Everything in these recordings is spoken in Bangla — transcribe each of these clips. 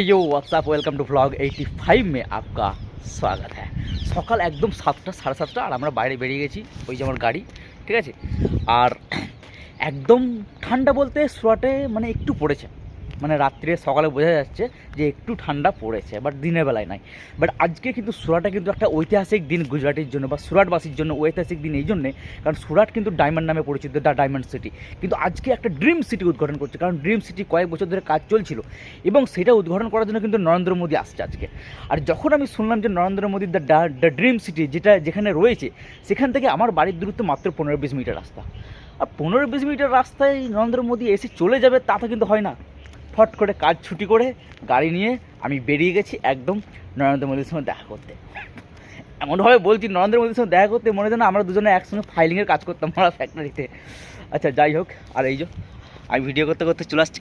You WhatsApp welcome to blog eighty five মে আপকা স্বাগত হ্যাঁ সকাল একদম সাতটা সাড়ে সাতটা আর আমরা বাইরে বেরিয়ে গেছি, ওই যে আমার গাড়ি, ঠিক আছে? আর একদম ঠান্ডা বলতে সোয়াটে মানে একটু পড়েছে। মানে রাত্রে সকালে বোঝা যাচ্ছে যে একটু ঠান্ডা পড়েছে বাট দিনের বেলায় নাই। বাট আজকে কিন্তু সুরাটে কিন্তু একটা ঐতিহাসিক দিন গুজরাটের জন্য বা সুরাটবাসীর জন্য ঐতিহাসিক দিন এই জন্যে, কারণ সুরাট কিন্তু ডায়মন্ড নামে পরিচিত দ্য ডায়মন্ড সিটি কিন্তু আজকে একটা ড্রিম সিটি উদ্ঘাটন করছে, কারণ ড্রিম সিটি কয়েক বছর ধরে কাজ চলছিল এবং সেটা উদ্ঘাটন করার জন্য কিন্তু নরেন্দ্র মোদী আসছে আজকে। আর যখন আমি শুনলাম যে নরেন্দ্র মোদীর দ্য দ্য ড্রিম সিটি যেটা যেখানে রয়েছে, সেখান থেকে আমার বাড়ির দূরত্ব মাত্র পনেরো বিশ মিটার রাস্তা। আর পনেরো বিশ মিটার রাস্তায় নরেন্দ্র মোদী এসে চলে যাবে তা তো কিন্তু হয় না। ফট করে কাজ ছুটি করে গাড়ি নিয়ে আমি বেরিয়ে গেছি একদম নরেন্দ্র মোদীর সঙ্গে দেখা করতে। এমনভাবে বলছি, নরেন্দ্র মোদীর সঙ্গে দেখা করতে মনে যেন আমরা দুজনে একসঙ্গে ফাইলিংয়ের কাজ করতাম আমরা ফ্যাক্টরিতে আচ্ছা যাই হোক, আর এই যে, আমি ভিডিও করতে করতে চলে আসছি।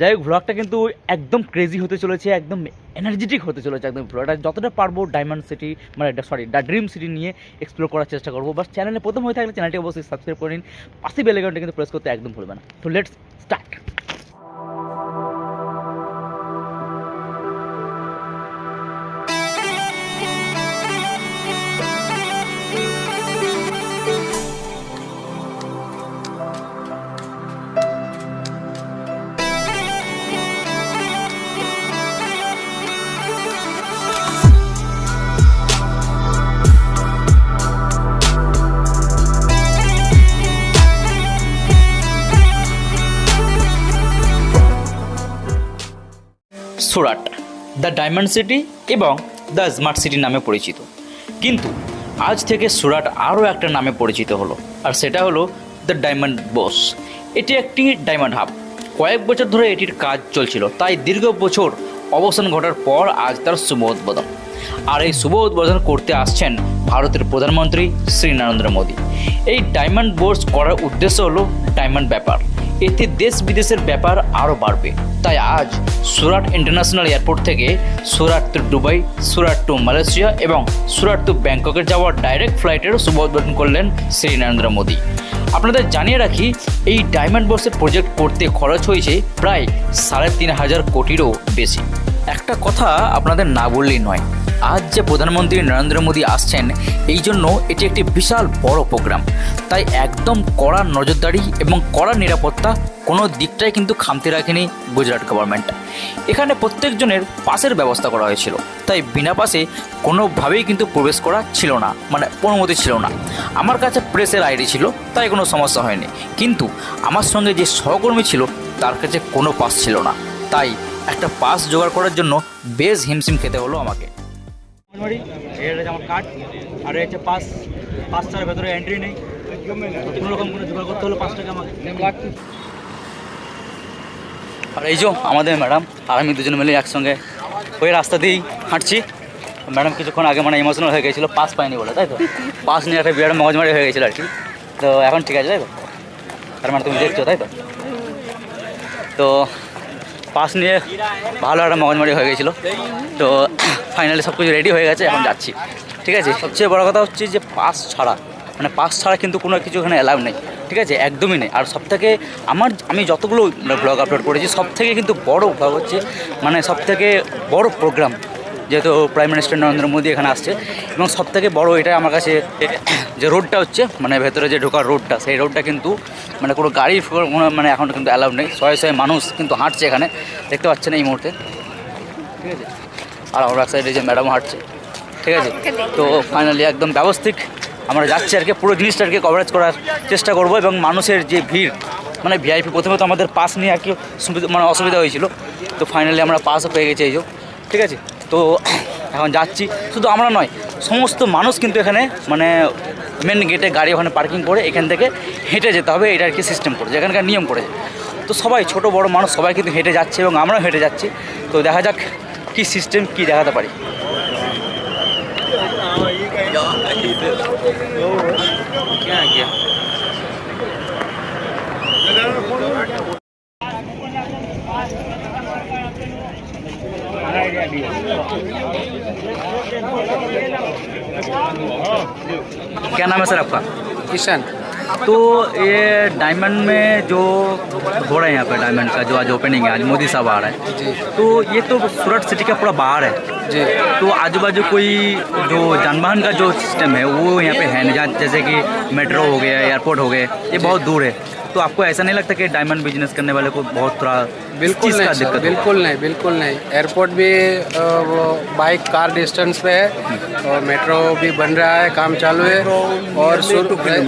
যাই হোক ভ্লগটা কিন্তু একদম ক্রেজি হতে চলেছে, একদম এনার্জেটিক হতে চলেছে, একদম ভ্লগটা যতটা পারব ডায়মন্ড সিটি মানে সরি দ্য ড্রিম সিটি নিয়ে এক্সপ্লোর করার চেষ্টা করব। বাস চ্যানেলে প্রথম হয়ে থাকলে চ্যানেলটি অবশ্যই সাবস্ক্রাইব করে নিন। পাশে বেলেগনটা কিন্তু প্রেস করতে একদম ভুলবে না। তো let's start Surat, the diamond city এবং দ্য স্মার্ট সিটি নামে পরিচিত। কিন্তু আজ থেকে সুরাট আরও একটা নামে পরিচিত হলো, আর সেটা হলো দ্য ডায়মন্ড বোস। এটি একটি ডায়মন্ড হাব। কয়েক বছর ধরে এটির কাজ চলছিল, তাই দীর্ঘ বছর অবসান ঘটার পর আজ তার শুভ উদ্বোধন। আর এই শুভ উদ্বোধন করতে আসছেন ভারতের প্রধানমন্ত্রী শ্রী নরেন্দ্র মোদী। এই ডায়মন্ড বোর্স করার উদ্দেশ্য হলো ডায়মন্ড ব্যাপার। এতে দেশ বিদেশের ব্যাপার আরও বাড়বে। তাই আজ সুরাট ইন্টারন্যাশনাল এয়ারপোর্ট থেকে Surat to Dubai, Surat to Malaysia এবং সুরাট টু ব্যাংককে যাওয়ার ডাইরেক্ট ফ্লাইটের শুভ উদ্বোধন করলেন শ্রী নরেন্দ্র মোদী। আপনাদের জানিয়ে রাখি, এই ডায়মন্ড বক্সের প্রজেক্ট করতে খরচ হয়েছে প্রায় সাড়ে তিন হাজার কোটিরও বেশি। একটা কথা আপনাদের না বললেই নয়। আজ যে প্রধানমন্ত্রী নরেন্দ্র মোদী আসছেন, এই জন্য এটি একটি বিশাল বড় প্রোগ্রাম। তাই একদম কড়া নজরদারি এবং কড়া নিরাপত্তা কোনো দিকটাই কিন্তু খামতি রাখেনি গুজরাট গভর্নমেন্ট এখানে প্রত্যেকজনের পাসের ব্যবস্থা করা হয়েছিল। তাই বিনা পাসে কোনোভাবেই কিন্তু প্রবেশ করা ছিল না মানে অনুমতি ছিল না। আমার কাছে প্রেসের আইডি ছিল, তাই কোনো সমস্যা হয়নি। কিন্তু আমার সঙ্গে যে সহকর্মী ছিল, তার কাছে কোনো পাস ছিল না। তাই একটা পাস জোগাড় করার জন্য বেশ হিমশিম খেতে হলো আমাকে। আমার কার্ড আর হচ্ছে পাস ভেতরে এন্ট্রি নেই। কোনো রকম কোনো জোগাড় করতে হলো পাঁচ টাকা আমাকে। আর এই যে আমাদের ম্যাডাম আর আমি দুজন মিলে একসঙ্গে ওই রাস্তা দিয়েই হাঁটছি। ম্যাডাম কিছুক্ষণ আগে মানে ইমোশনাল হয়ে গেছিল পাস পাইনি বলে তাই তো? পাস নিয়ে একটা বিরাট মগজমারি হয়ে গেছিল আর কি। তো এখন ঠিক আছে তাই তো? তার মানে তুমি দেখছ তাই তো? তো পাস নিয়ে ভালো একটা মগজমারি হয়ে গেছিল। তো ফাইনালি সব কিছু রেডি হয়ে গেছে, এখন যাচ্ছি। ঠিক আছে? সবচেয়ে বড় কথা হচ্ছে যে পাস ছাড়া মানে পাস ছাড়া কিন্তু কোনো কিছু এখানে অ্যালাউ নেই। ঠিক আছে? একদমই নেই। আর সব থেকে আমার, আমি যতগুলো ব্লগ আপলোড করেছি সব থেকে কিন্তু বড় ব্লগ হচ্ছে মানে সব থেকে বড় প্রোগ্রাম যেহেতু প্রাইম মিনিস্টার নরেন্দ্র মোদী এখানে আসছে এবং সব থেকে বড় এটা আমার কাছে যে রোডটা হচ্ছে মানে ভেতরে যে ঢোকার রোডটা সেই রোডটা কিন্তু মানে কোনো গাড়ি কোনো মানে এখন কিন্তু অ্যালাউ নেই। শয়ে শয়ে মানুষ কিন্তু হাঁটছে এখানে। দেখতে পাচ্ছেন এই মুহূর্তে। ঠিক আছে? আর আমার এক সাইডে যে ম্যাডাম হাঁটছে। ঠিক আছে? তো ফাইনালি একদম ব্যবস্থিক আমরা যাচ্ছি আর কি পুরো জিনিসটা আর কি কভারেজ করার চেষ্টা করব এবং মানুষের যে ভিড় মানে ভিআইপি প্রথমে তো আমাদের পাস নিয়ে আর কি মানে অসুবিধা হয়েছিল। তো ফাইনালি আমরা পাসও পেয়ে গেছি এই ঠিক আছে? তো এখন যাচ্ছি। শুধু আমরা নয়, সমস্ত মানুষ কিন্তু এখানে মানে মেন গেটে গাড়ি ওখানে পার্কিং করে এখান থেকে হেঁটে যেতে হবে, এটা আর কি সিস্টেম করেছে, এখানকার নিয়ম করেছে। তো সবাই, ছোট, বড় মানুষ সবাই কিন্তু হেঁটে যাচ্ছে এবং আমরাও হেঁটে যাচ্ছি। তো দেখা যাক কী সিস্টেম কী দেখাতে পারি। नाम है सर आपका? किशन। तो ये डायमंड में जो हो रहा है यहाँ पे डायमंड का जो आज ओपनिंग है आज मोदी साहब आ रहा है। जी। तो ये तो सूरत सिटी का पूरा बाहर है। जी। तो आजू बाजू कोई जो जानवाहन का जो सिस्टम है वो यहाँ पे है नहीं। जैसे कि मेट्रो हो गया एयरपोर्ट हो गए ये बहुत दूर है। तो आपको ऐसा नहीं लगता कि डायमंड बिज़नेस करने वाले को बहुत थोड़ा बिल्कुल नहीं सर दिक्कत बिल्कुल नहीं बिल्कुल नहीं। एयरपोर्ट भी बाइक कार डिस्टेंस पे है और मेट्रो भी बन रहा है काम चालू है। और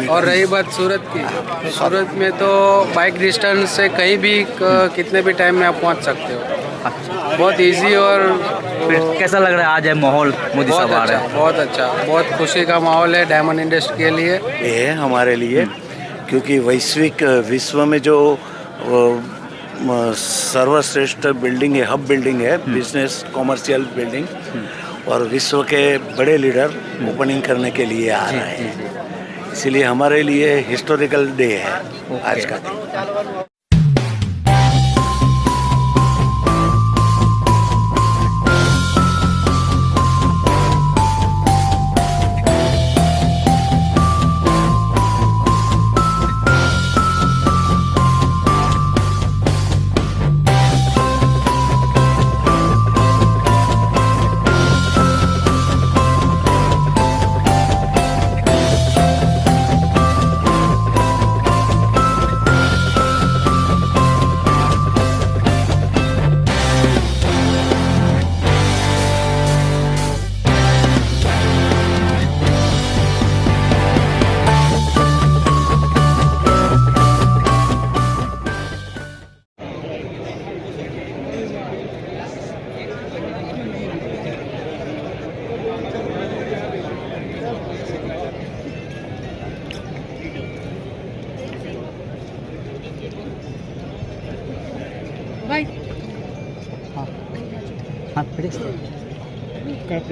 और रही बात सूरत की तो सूरत में तो बाइक डिस्टेंस से कहीं भी कितने भी टाइम में आप पहुँच सकते हो। अच्छा। बहुत इजी और कैसा लग रहा है आज है माहौल मोदी बहुत साहब आ रहे अच्छा हैं? बहुत अच्छा। बहुत खुशी का माहौल है डायमंड इंडस्ट्री के लिए। ये हमारे लिए। क्योंकि वैश्विक विश्व में जो सर्वश्रेष्ठ बिल्डिंग है हब बिल्डिंग है बिज़नेस कॉमर्शियल बिल्डिंग और विश्व के बड़े लीडर ओपनिंग करने के लिए आ रहे हैं। इसलिए हमारे लिए हिस्टोरिकल डे है आज का दिन।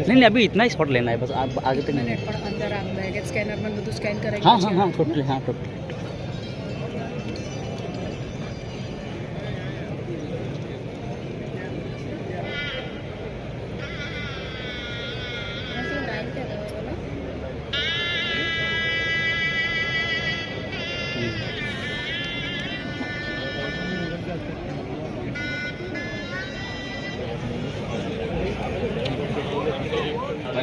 नहीं नहीं अभी इतना ही शॉट लेना है बस आगे तक नहीं स्कैनर में तो स्कैन करेंगे हाँ हाँ हाँ टोटली हाँ टोटली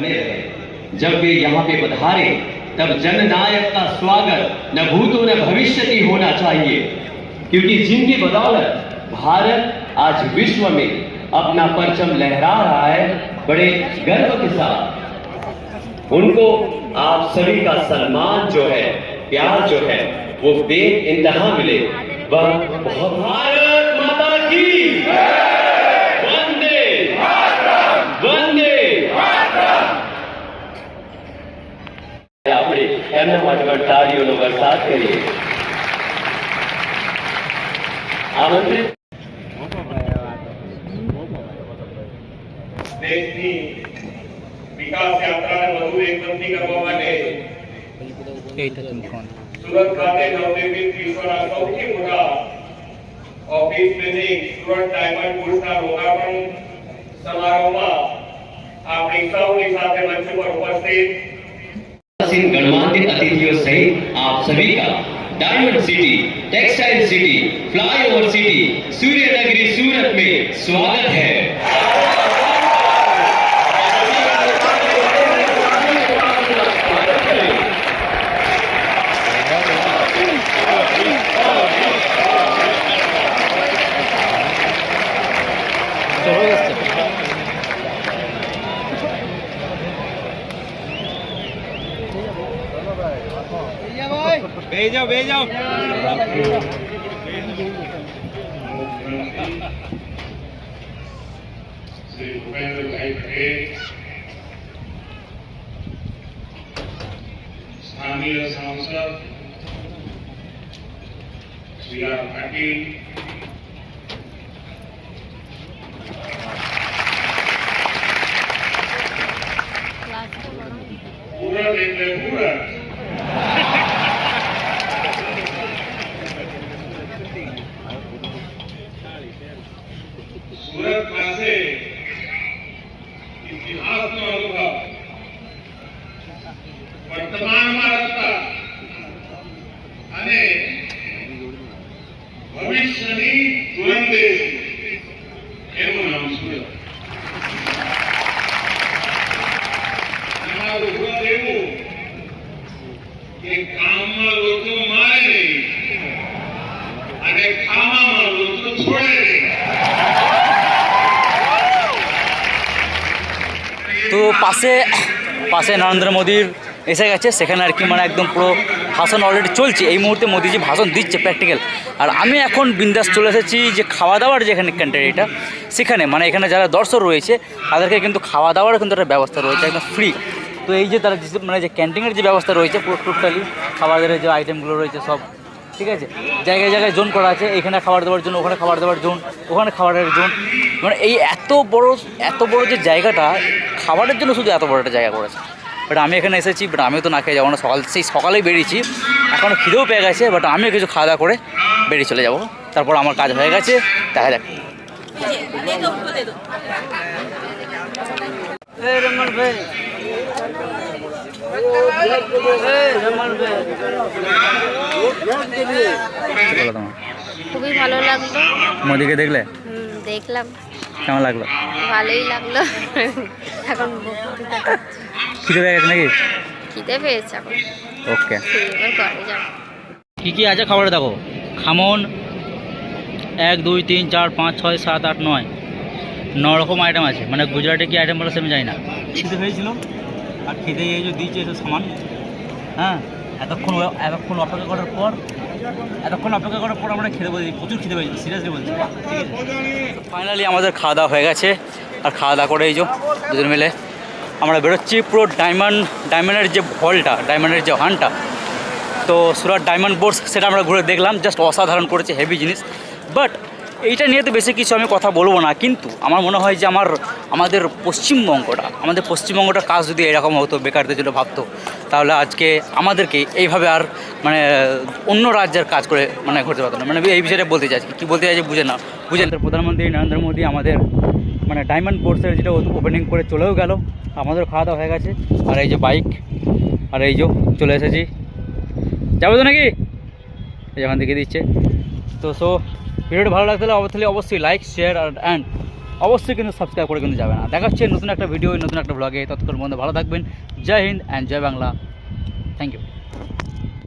बने रहे। जब वे यहाँ पे पधारे, तब जननायक का स्वागत न भूतो न भविष्यति होना चाहिए। क्योंकि जिनकी बदौलत भारत आज विश्व में अपना परचम लहरा रहा है, बड़े गर्व के साथ। उनको आप सभी का सम्मान जो है, प्यार जो है, वो बे इंतहा मिले। वह बहुत એમના માટે પણ તાળીઓનો વરસાદ કરીએ આમંત્રિત દેશની વિકાસ યાત્રાને વધુ એકમથી કરવા માટે સુરત ખાતે નવનિર્મિત વિશ્વના સૌથી મોટા ઓફિસ બિલ્ડિંગ સુરત ડાયમંડ પુરસ્કાર લોકાર્પણ સમારોહમાં આપણી સૌની સાથે મંચ પર ઉપસ્થિત इन सभी का diamond city textile city flyover city सूर्य नगरी सूरत में स्वागत है Deze is een heel belangrijk punt. Deze পাশে পাশে নরেন্দ্র মোদীর এসে গেছে, সেখানে আর কি মানে একদম পুরো ভাষণ অলরেডি চলছে। এই মুহূর্তে মোদিজি ভাষণ দিচ্ছে প্র্যাকটিক্যাল আর আমি এখন বিন্দাস চলে এসেছি যে খাওয়া দাওয়ার যেখানে ক্যান্টারিটা সেখানে মানে এখানে যারা দর্শক রয়েছে, তাদেরকে কিন্তু খাওয়া দাওয়ার কিন্তু একটা ব্যবস্থা রয়েছে, একদম ফ্রি তো এই যে তারা মানে যে ক্যান্টিনের যে ব্যবস্থা রয়েছে, পুরো টোটালি খাবারের যে আইটেমগুলো রয়েছে সব, ঠিক আছে? জায়গায় জায়গায় জোন করা আছে, এখানে খাবার দেওয়ার জন্য, ওখানে খাবার দেওয়ার জোন ওখানে খাবারের জোন মানে এই এত বড় এত বড় যে জায়গাটা খাবারের জন্য শুধু এত বড় একটা জায়গা করেছে। বাট আমি এখানে এসেছি বাট আমিও তো না খেয়ে যাব না। সকাল সেই সকালেই বেরিয়েছি। এখনও খিদেও পেয়ে গেছে বাট আমিও কিছু খাওয়া দাওয়া করে বেরিয়ে চলে যাব। তারপর আমার কাজ হয়ে গেছে দেখা যাক। খুবই ভালো লাগল। মোদিকে দেখলে? দেখলাম। কেমন লাগল? ভালোই লাগল। এখন। খিদে পেয়ে গেছে নাকি? খিদে পেয়েছে এখন। ওকে। কী কী আছে খাবারে দেখো? খামন এক দুই তিন চার পাঁচ ছয় সাত আট নয়। ন রকম আইটেম আছে। মানে গুজরাটে কি আইটেম বলে আমি জানি না। খিদে হয়েছিল আর খিদে এই যে দিয়েছে এসব সামান। হ্যাঁ এতক্ষণ এতক্ষণ অপেক্ষা করার পর এতক্ষণ অপেক্ষা করার পর আমরা খেতে বলছি প্রচুর খেতে পেয়েছি সিরিয়াসলি বলছি। ফাইনালি আমাদের খাওয়া দাওয়া হয়ে গেছে, আর খাওয়া দাওয়া করে এই যে দুজন মিলে আমরা বেরোচ্ছি পুরো ডায়মন্ড ডায়মন্ডের যে হলটা ডায়মন্ডের যে হানটা। তো সুরাট ডায়মন্ড বোর্ডস সেটা আমরা ঘুরে দেখলাম জাস্ট অসাধারণ করেছে হেভি জিনিস। বাট এইটা নিয়ে তো বেশি কিছু আমি কথা বলব না, কিন্তু আমার মনে হয় যে আমার, আমাদের পশ্চিমবঙ্গটা আমাদের পশ্চিমবঙ্গটা কাজ যদি এরকম হতো, বেকারদের জন্য ভাবতো, তাহলে আজকে আমাদেরকে এইভাবে আর মানে অন্য রাজ্যের কাজ করে মানে ঘটতে পারতো না। মানে এই বিষয়টা বলতে চাইছি, কী বলতে চাইছি বুঝে না। বুঝে না। প্রধানমন্ত্রী নরেন্দ্র মোদী আমাদের মানে ডায়মন্ড বোর্ডসের যেটা ওপেনিং করে চলেও গেল আমাদের খাওয়া দাওয়া হয়ে গেছে, আর এই যে বাইক আর এই যে চলে এসেছি। যাব তো নাকি? যখন দেখে দিচ্ছে। তো সো ভিডিওটা ভালো লাগলে অবশ্যই অবশ্যই লাইক শেয়ার অ্যান্ড অবশ্যই কিন্তু সাবস্ক্রাইব করে কিন্তু যাবে না। দেখা হচ্ছে নতুন একটা ভিডিও নতুন একটা ব্লগে ততক্ষণ মধ্যে ভালো থাকবেন। Jai Hind and Jai Bangla. Thank you